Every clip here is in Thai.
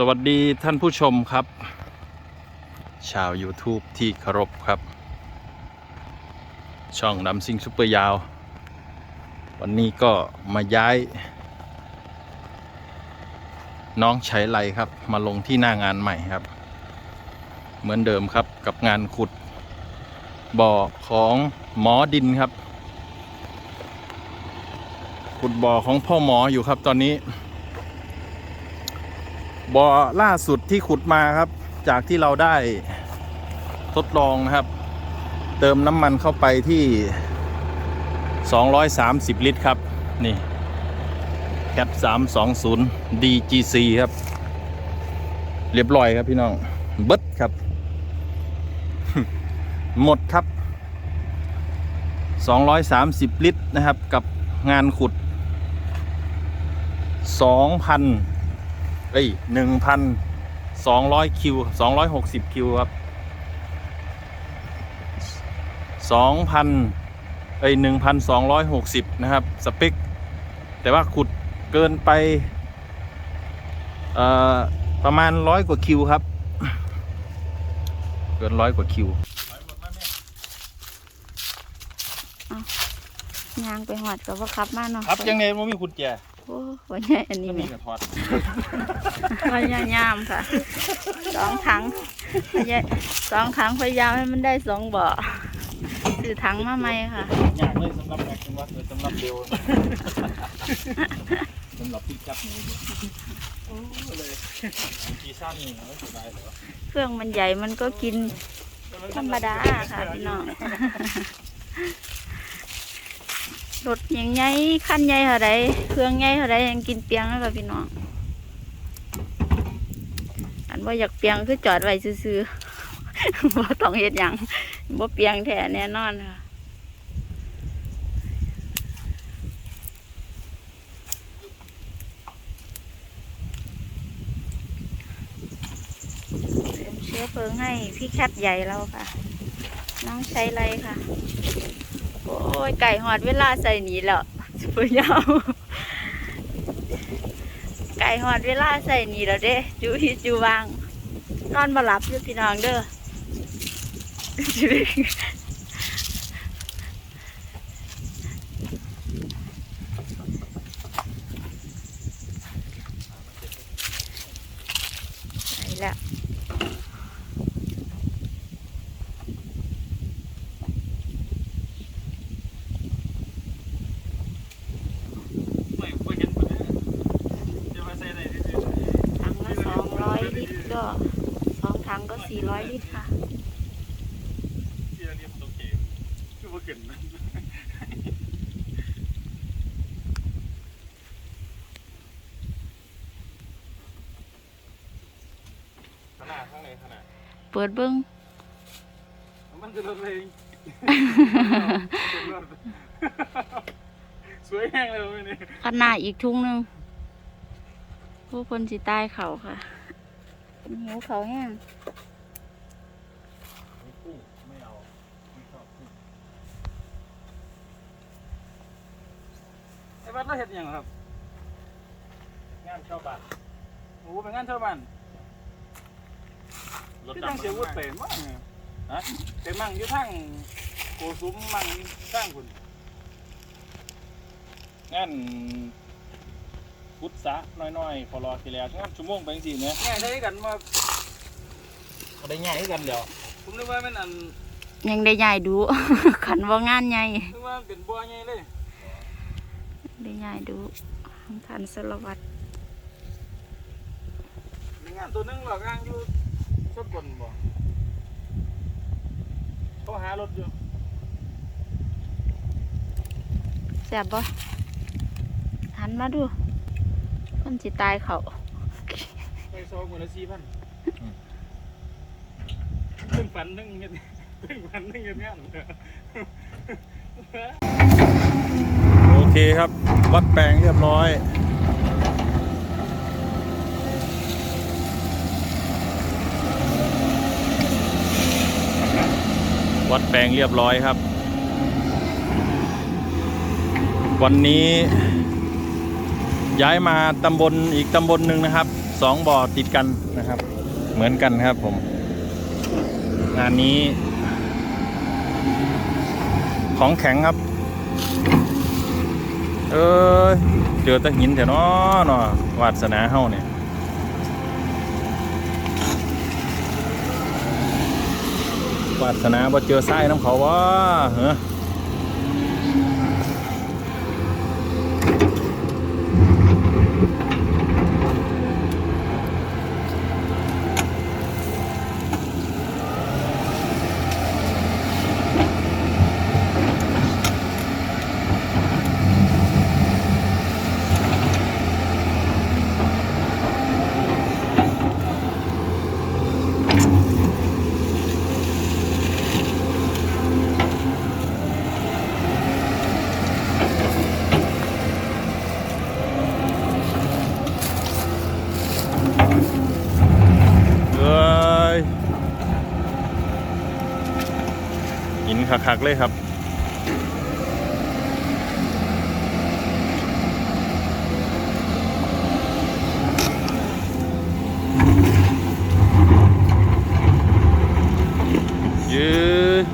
สวัสดีท่านผู้ชมครับ ชาว YouTube ที่เคารพครับ ช่องดำซิงซุปเปอร์ยาว วันนี้ก็มาย้าย น้องใช้ไรครับ มาลงที่หน้างานใหม่ครับ เหมือนเดิมครับกับงานขุด บ่อของหมอดินครับ ขุดบ่อของพ่อหมออยู่ครับตอนนี้ บ่อล่าสุดที่ขุดมาครับ จากที่เราได้ทดลองนะครับ เติมน้ำมันเข้าไปที่ 230 ลิตรครับ นี่แคป320 DGC ครับ เรียบร้อยครับพี่น้องเบิดครับ หมดครับ 230 ลิตรนะครับกับงานขุด 2,000 เอ้ยหนึ่งพันสองร้อยคิวสองร้อยหกสิบคิวครับสองพันเอ้ยหนึ่งพันสองร้อยหกสิบนะครับ สเปค แต่ว่าขุดเกินไป เอ่อ ประมาณร้อยกว่าคิวครับ เกินร้อยกว่าคิว ยางไปหอดกับว่าขับมาเนาะครับยังไงมันมีกุญแจโอ้วันนี้อันนี้ก็ไหมมีกระทอดพยายามค่ะสองถังพยายสองถังพยายามให้มันได้สองบ่อซื้อถังมาไหมค่ะอยากเลยสำหรับแม็กซ์วัดเลยสำหรับเร็วสำหรับพี่จับหนูด้วยโอ้เลยกีซ่านี่ไม่สบายเหรอเครื่องมันใหญ่มันก็กินธรรมดาค่ะพี่น้อง รถยังไงขั้นใหญ่เท่าไรเครื่องใหญ่เท่าไรยังกินเปียงแล้วค่ะพี่น้อง อันว่าอยากเปียงคือจอดไว้ซื่อๆบ่ต้องเฮ็ดหยังบ่เปียงแท้แน่นอนค่ะเตรียมเชื้อเพลิงให้พี่แคทใหญ่เราค่ะ น้องใช้ไรค่ะ โอ้ยไก่หอดเวลาใส่หนีแล้วสุดยาวไก่หอดเวลาใส่หนีแล้วเด้จูฮิจูวางนอนมาหลับอยู่พี่น้องเด้อใส่แล้ว ไม่ไม่เห็นคนนี้จะมาใส่ไหนที่สุด ถังละสองร้อยลิตรก็สองถังก็ สี่ร้อยลิตรค่ะ ที่เราเรียกตัวเกมคือว่าเกินนะขนาดข้างในขนาดเปิดเบิ้งมันจะรถเลยสวยแห้งเลยวันนี้ขนาดอีกทุ่งหนึ่งผู้คนสิตายเขาค่ะหิวเขาแห้งกุ้งไม่เอาไม่ชอบกุ้งไอ้บ้านเราเห็ดหยังครับ งานชาวบ้านโอ้เป็นงานชาวบ้านที่ตั้งเสียวุฒิเต็มว่างฮะเต็มมั่งอยู่ทั้งโกซุ้มมั่งสร้างคุณงานพุทธะน้อยๆพอรอทีแล้วงานชั่วโมงไปจริงๆเนี่ยง่ายได้กันมาได้ง่ายให้กันเดี๋ยวผมนึกว่ามันอันยังได้ใหญ่ดู ขันว่างานใหญ่นึกว่าเป็นบัวไงเลย ได้ใหญ่ดูทันสารวัตรมี งานตัวหนึงหรอกงานอยู่สกลบ่เขาหารถอยู่แซ่บบ่หันมาดู คนสิตายเขาไปซองคนละสี่พันเพิ่งฝันเพิ่งเฮ็ดเพิ่งฝันเพิ่งเฮ็ดงานโอเคครับ วัดแปลงเรียบร้อย วัดแปลงเรียบร้อยครับ วันนี้ ย้ายมาตำบลอีกตำบลหนึ่งนะครับสองบ่อติดกันนะครับ เหมือนกันครับผม งานนี้ ของแข็งครับ เออเจอตะหินแถวน้อเนาะวาสนาเฮาเนี่ย วาสนาบ่เจอไส้น้ำเขาวะเหรอเอ้ยหิน คักเลยครับ ยืด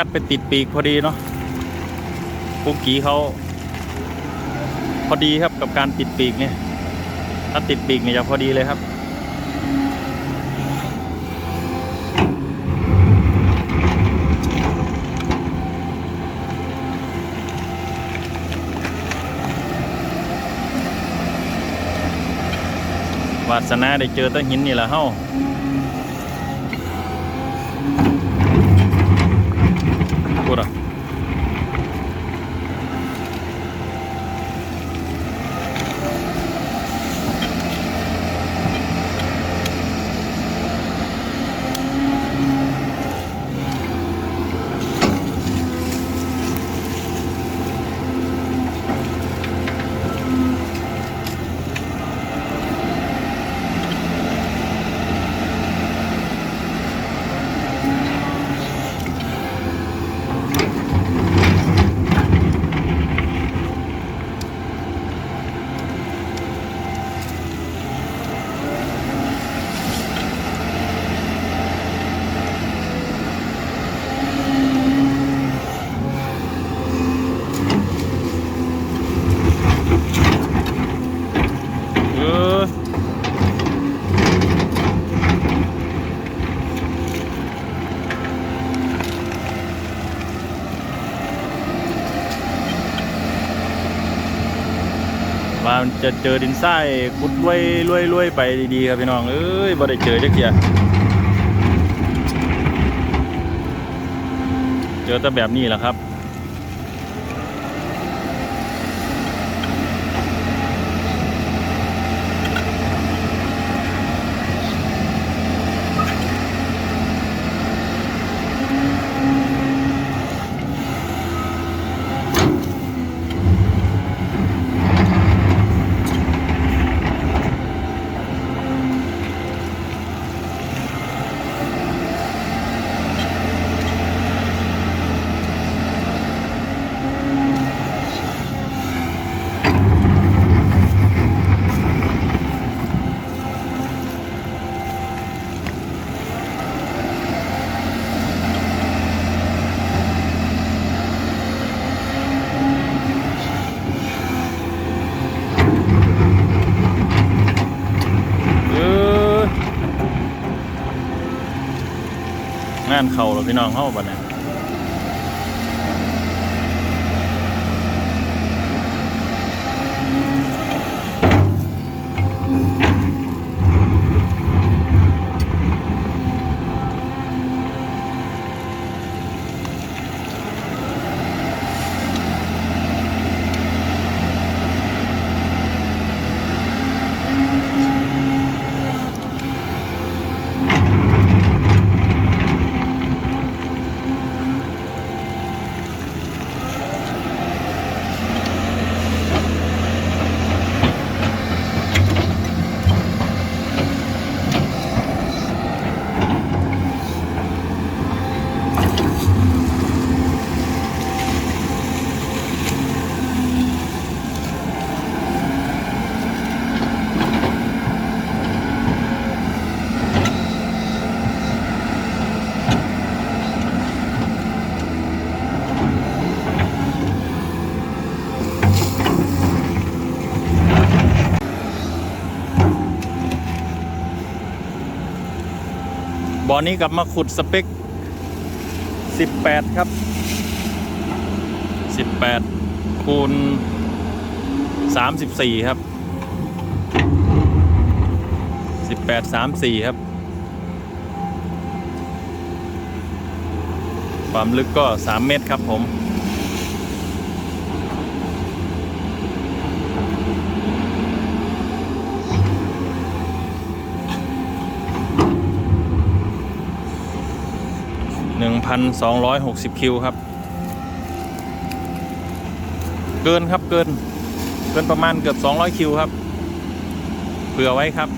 เอาแคทไปติดปีกพอดีเนาะปุกกี้เขาพอดีครับกับการติดปีกเนี่ยถ้าติดปีกเนี่ยจะพอดีเลยครับวาสนาได้เจอต้นหินนี่แหละเฮ้า จะเจอดินทรายขุดรวยรวยรวยไปดีๆครับพี่น้องเอ้ยบ่ได้เจอจักเทียเจอแต่แบบนี้แหละครับ เอองาน เขาแล้วพี่น้องเข้าบัดนี้ บ่อนนี้กลับมาขุดสเปค 18 ครับ 18 คูณ 34 ครับ 18 34 ครับ ความลึกก็ 3 เมตรครับผม 1,260 คิวครับ เกินครับเกิน เกินประมาณเกือบ 200 คิวครับ เผื่อไว้ครับ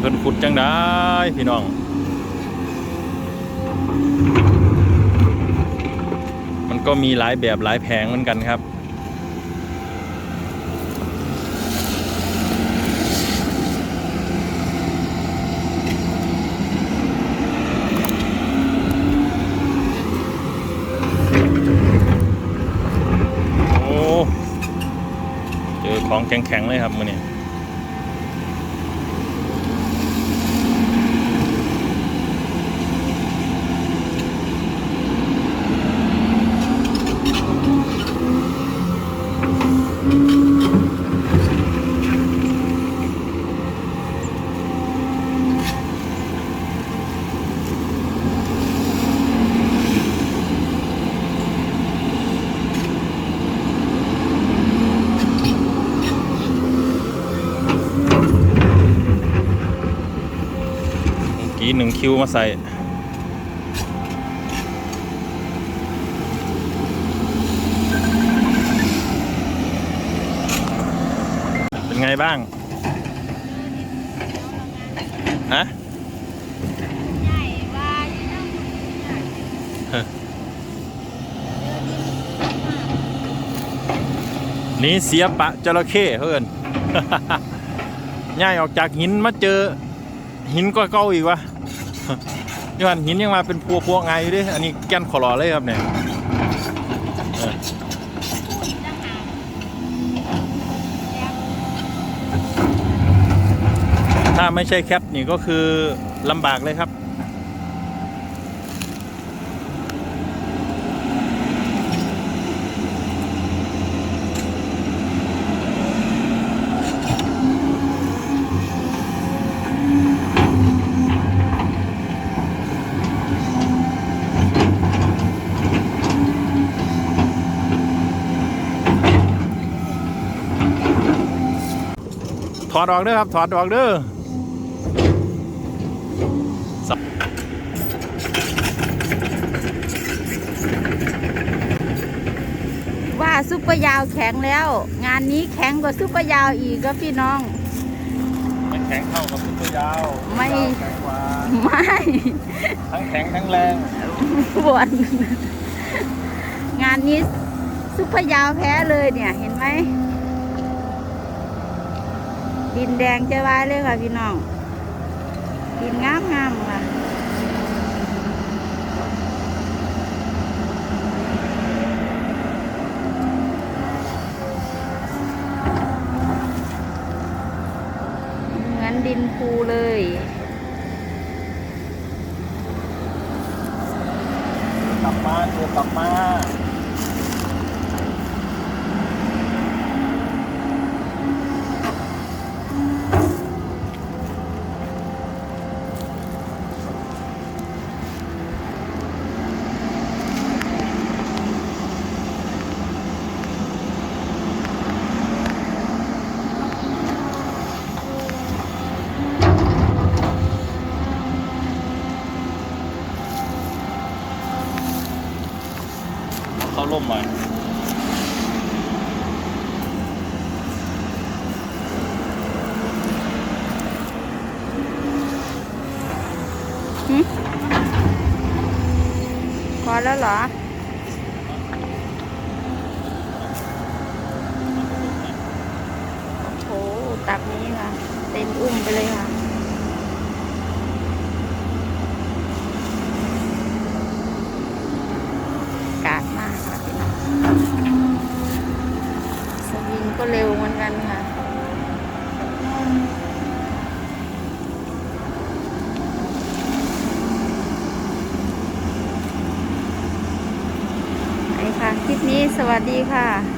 เพิ่นขุดจังได้พี่น้องมันก็มีหลายแบบหลายแผงเหมือนกันครับโอ้เจอของแข็งๆเลยครับมือนี้ หนึ่งคิวมาใส่ เป็นไงบ้างฮะนี่เสียปะจระเข้เพื่อนง่ายออกจากหินมาเจอหินก็เก้าอีกวะ นี่วันหินยังมาเป็นพัวพัวๆไงอยู่ดิอันนี้แก้นขอรอเลยครับเนี่ยถ้าไม่ใช่แคปนี่ก็คือลำบากเลยครับ อดออกเด้อครับ ถอดออกเด้อสับว่าซุปเปอร์ยาวแข็งแล้ว งานนี้แข็งกว่าซุปเปอร์ยาวอีกก็พี่น้อง ไม่แข็งเท่ากับซุปเปอร์ยาวไม่ แข็งกว่าไม่ทั้งแข็งทั้งแรงปวดงานนี้ซุปเปอร์ยาวแพ้เลยเนี่ยเห็นไหม ดินแดงจะไว้เลยค่ะพี่น้อง ดินงามงามค่ะ เหมือนดินภูเลย กลับมาตัวกลับมา เอาเข้าร่มหน่อย แล้วเหรอ โอ้โห ตักนี้ค่ะ เต็มอุ้มไปเลยค่ะ กาดมากค่ะพี่น้องสวิงก็เร็วเหมือนกันค่ะไปค่ะ คลิปนี้สวัสดีค่ะ